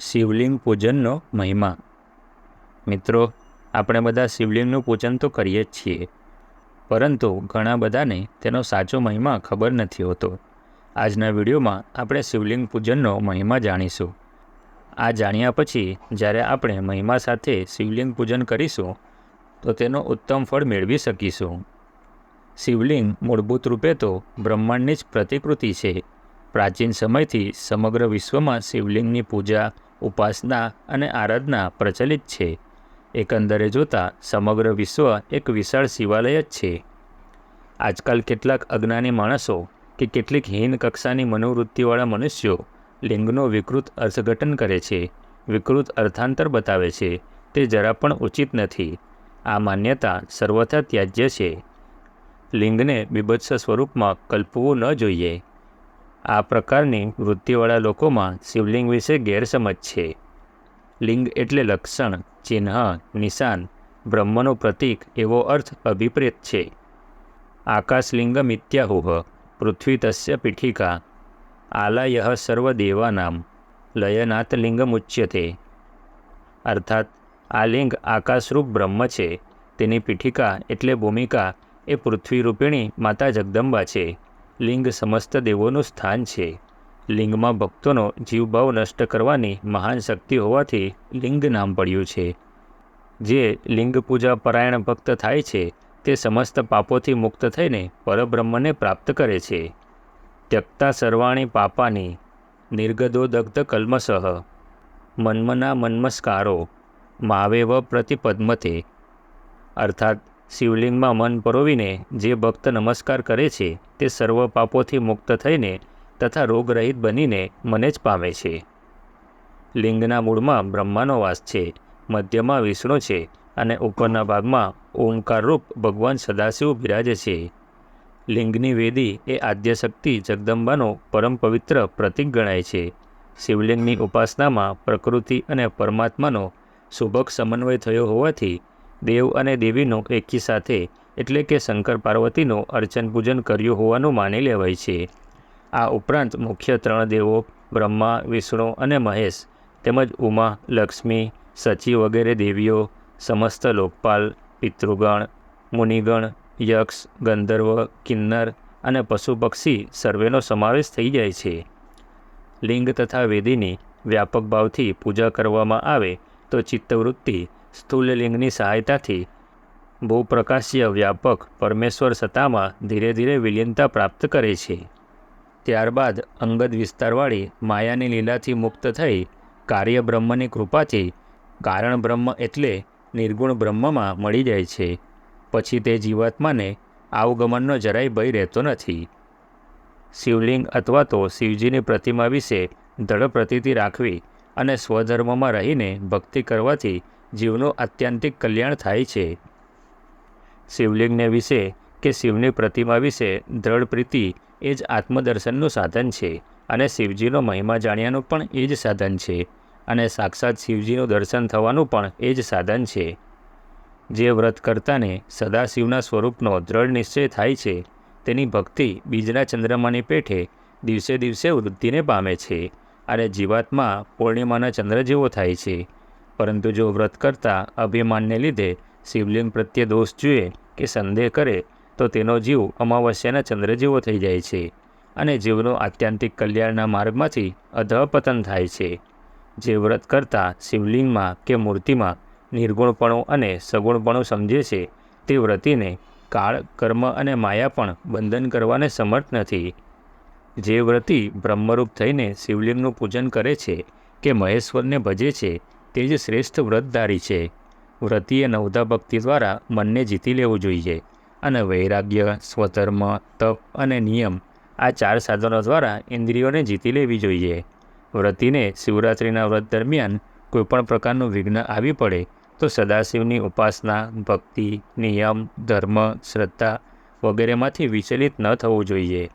શિવલિંગ પૂજનનો મહિમા. મિત્રો, આપણે બધા શિવલિંગનું પૂજન તો કરીએ જ છીએ, પરંતુ ઘણા બધાને તેનો સાચો મહિમા ખબર નથી હોતો. આજના વિડીયોમાં આપણે શિવલિંગ પૂજનનો મહિમા જાણીશું. આ જાણ્યા પછી જ્યારે આપણે મહિમા સાથે શિવલિંગ પૂજન કરીશું, તો તેનો ઉત્તમ ફળ મેળવી શકીશું. શિવલિંગ મૂળભૂત રૂપે તો બ્રહ્માંડની જ પ્રતિકૃતિ છે. પ્રાચીન સમયથી સમગ્ર વિશ્વમાં શિવલિંગની પૂજા ઉપાસના અને આરાધના પ્રચલિત છે. એકંદરે જોતાં સમગ્ર વિશ્વ એક વિશાળ શિવાલય જ છે. આજકાલ કેટલાક અજ્ઞાની માણસો કે કેટલીક હીન કક્ષાની મનોવૃત્તિવાળા મનુષ્યો લિંગનો વિકૃત અર્થઘટન કરે છે, વિકૃત અર્થાંતર બતાવે છે, તે જરા પણ ઉચિત નથી. આ માન્યતા સર્વથા ત્યાજ્ય છે. લિંગને બીભત્સ સ્વરૂપમાં કલ્પવું ન જોઈએ. આ પ્રકારની વૃત્તિવાળા લોકોમાં શિવલિંગ વિશે ગેરસમજ છે. લિંગ એટલે લક્ષણ, ચિહ્ન, નિશાન, બ્રહ્મનું પ્રતીક એવો અર્થ અભિપ્રેત છે. આકાશલિંગમ ઇત્યાહુહ પૃથ્વી તસ્ય પીઠિકા, આલય સર્વદેવાનામ, લયનાથલિંગમુચ્યતે. અર્થાત, આ લિંગ આકાશરૂપ બ્રહ્મ છે, તેની પીઠિકા એટલે ભૂમિકા એ પૃથ્વી રૂપિણી માતા જગદંબા છે. લિંગ સમસ્ત દેવોનું સ્થાન છે. લિંગમાં ભક્તોનો જીવભાવ નષ્ટ કરવાની મહાન શક્તિ હોવાથી લિંગ નામ પડ્યું છે. જે લિંગ પૂજા પરાયણ ભક્ત થાય છે, તે સમસ્ત પાપોથી મુક્ત થઈને પરબ્રહ્મને પ્રાપ્ત કરે છે. ત્યક્તા સર્વાણી પાપાની નિર્ગદો દગ્ધ કલ્મસહ મન્મના મન્મસ્કારો. માવેવ પ્રતિપદ્મતે અર્થાત શિવલિંગમાં મન પરોવીને જે ભક્ત નમસ્કાર કરે છે, તે સર્વ પાપોથી મુક્ત થઈને તથા રોગરહિત બનીને મને જ પામે છે. લિંગના મૂળમાં બ્રહ્માનો વાસ છે, મધ્યમાં વિષ્ણુ છે અને ઉપરના ભાગમાં ઓમકારરૂપ ભગવાન સદાશિવ બિરાજે છે. લિંગની વેદી એ આદ્યશક્તિ જગદંબાનો પરમ પવિત્ર પ્રતીક ગણાય છે. શિવલિંગની ઉપાસનામાં પ્રકૃતિ અને પરમાત્માનો શુભક સમન્વય થયો હોવાથી દેવ અને દેવીનો એકી સાથે એટલે કે શંકર પાર્વતીનું અર્ચન પૂજન કર્યું હોવાનું માની લેવાય છે. આ ઉપરાંત મુખ્ય ત્રણ દેવો બ્રહ્મા, વિષ્ણુ અને મહેશ તેમજ ઉમા, લક્ષ્મી, સચી વગેરે દેવીઓ, સમસ્ત લોકપાલ, પિતૃગણ, મુનિગણ, યક્ષ, ગંધર્વ, કિન્નર અને પશુ પક્ષી સર્વેનો સમાવેશ થઈ જાય છે. લિંગ તથા વેદીની વ્યાપક ભાવથી પૂજા કરવામાં આવે તો ચિત્તવૃત્તિ સ્થૂલ લિંગની સહાયતાથી ભૂપ્રકાશીય વ્યાપક પરમેશ્વર સત્તામાં ધીરે ધીરે વિલીનતા પ્રાપ્ત કરે છે. ત્યારબાદ અંગદ વિસ્તારવાળી માયાની લીલાથી મુક્ત થઈ કાર્ય બ્રહ્મની કૃપાથી કારણ બ્રહ્મ એટલે નિર્ગુણ બ્રહ્મમાં મળી જાય છે. પછી તે જીવાત્માને આવગમનનો જરાય ભય રહેતો નથી. શિવલિંગ અથવા તો શિવજીની પ્રતિમા વિશે દૃઢ પ્રતીતિ રાખવી અને સ્વધર્મમાં રહીને ભક્તિ કરવાથી જીવનું આત્યંતિક કલ્યાણ થાય છે. શિવલિંગને વિશે કે શિવની પ્રતિમા વિશે દ્રઢ પ્રીતિ એ જ આત્મદર્શનનું સાધન છે અને શિવજીનો મહિમા જાણ્યાનું પણ એ જ સાધન છે અને સાક્ષાત શિવજીનું દર્શન થવાનું પણ એ જ સાધન છે. જે વ્રત કરતાને સદાશિવના સ્વરૂપનો દ્રઢ નિશ્ચય થાય છે, તેની ભક્તિ બીજના ચંદ્રમાની પેઠે દિવસે દિવસે વૃદ્ધિને પામે છે અને જીવાત્મા પૂર્ણિમાના ચંદ્ર જેવો થાય છે. પરંતુ જો વ્રત કરતા અભિમાનને લીધે શિવલિંગ પ્રત્યે દોષ જુએ કે સંદેહ કરે, તો તેનો જીવ અમાવસ્યાના ચંદ્ર જેવો થઈ જાય છે અને જીવનો આત્યંતિક કલ્યાણના માર્ગમાંથી અધપતન થાય છે. જે વ્રત કરતા શિવલિંગમાં કે મૂર્તિમાં નિર્ગુણપણું અને સગુણપણું સમજે છે, તે વ્રતિને કાળ, કર્મ અને માયા પણ બંધન કરવાને સમર્થ નથી. જે વ્રતિ બ્રહ્મરૂપ થઈને શિવલિંગનું પૂજન કરે છે કે મહેશ્વરને ભજે છે તે જ શ્રેષ્ઠ વ્રતધારી છે. વ્રતિએ નવધા ભક્તિ દ્વારા મનને જીતી લેવું જોઈએ અને વૈરાગ્ય, સ્વધર્મ, તપ અને નિયમ આ ચાર સાધનો દ્વારા ઇન્દ્રિયોને જીતી લેવી જોઈએ. વ્રતિને શિવરાત્રિના વ્રત દરમિયાન કોઈપણ પ્રકારનું વિઘ્ન આવી પડે તો સદાશિવની ઉપાસના, ભક્તિ, નિયમ, ધર્મ, શ્રદ્ધા વગેરેમાંથી વિચલિત ન થવું જોઈએ.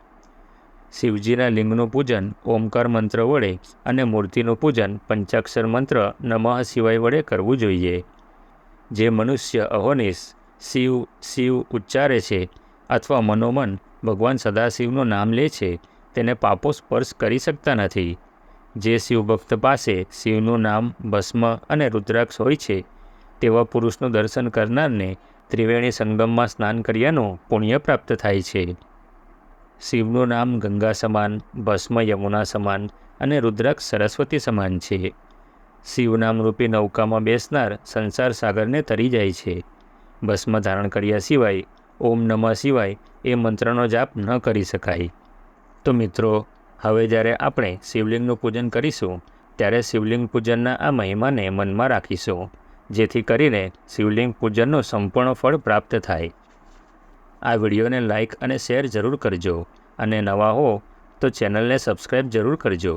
શિવજીના લિંગનું પૂજન, ઓમકાર મંત્ર વડે અને મૂર્તિનું પૂજન, પંચાક્ષર મંત્ર નમઃ શિવાય વડે કરવું જોઈએ. જે મનુષ્ય અહોનિશ, શિવ શિવ ઉચ્ચારે છે અથવા મનોમન, ભગવાન સદાશિવનું નામ લે છે, તેને પાપો સ્પર્શ કરી શકતા નથી. જે શિવભક્ત પાસે શિવનું નામ ભસ્મ અને રુદ્રાક્ષ હોય છે, તેવા પુરુષનું દર્શન કરનારને ત્રિવેણી સંગમમાં સ્નાન કર્યાનું પુણ્ય પ્રાપ્ત થાય છે. શિવનું નામ ગંગા સમાન, ભસ્મ યમુના સમાન અને રુદ્રાક્ષ સરસ્વતી સમાન છે. શિવનામરૂપી નૌકામાં બેસનાર સંસાર સાગરને તરી જાય છે. ભસ્મ ધારણ કર્યા સિવાય, ઓમ નમઃ સિવાય એ મંત્રનો જાપ ન કરી શકાય. તો મિત્રો, હવે જ્યારે આપણે શિવલિંગનું પૂજન કરીશું, ત્યારે શિવલિંગ પૂજનના આ મહિમાને મનમાં રાખીશું, જેથી કરીને શિવલિંગ પૂજનનું સંપૂર્ણ ફળ પ્રાપ્ત થાય. આ વિડીયોને લાઇક અને શેર જરૂર કરજો. અને નવા હો તો ચેનલને સબસ્ક્રાઈબ જરૂર કરજો.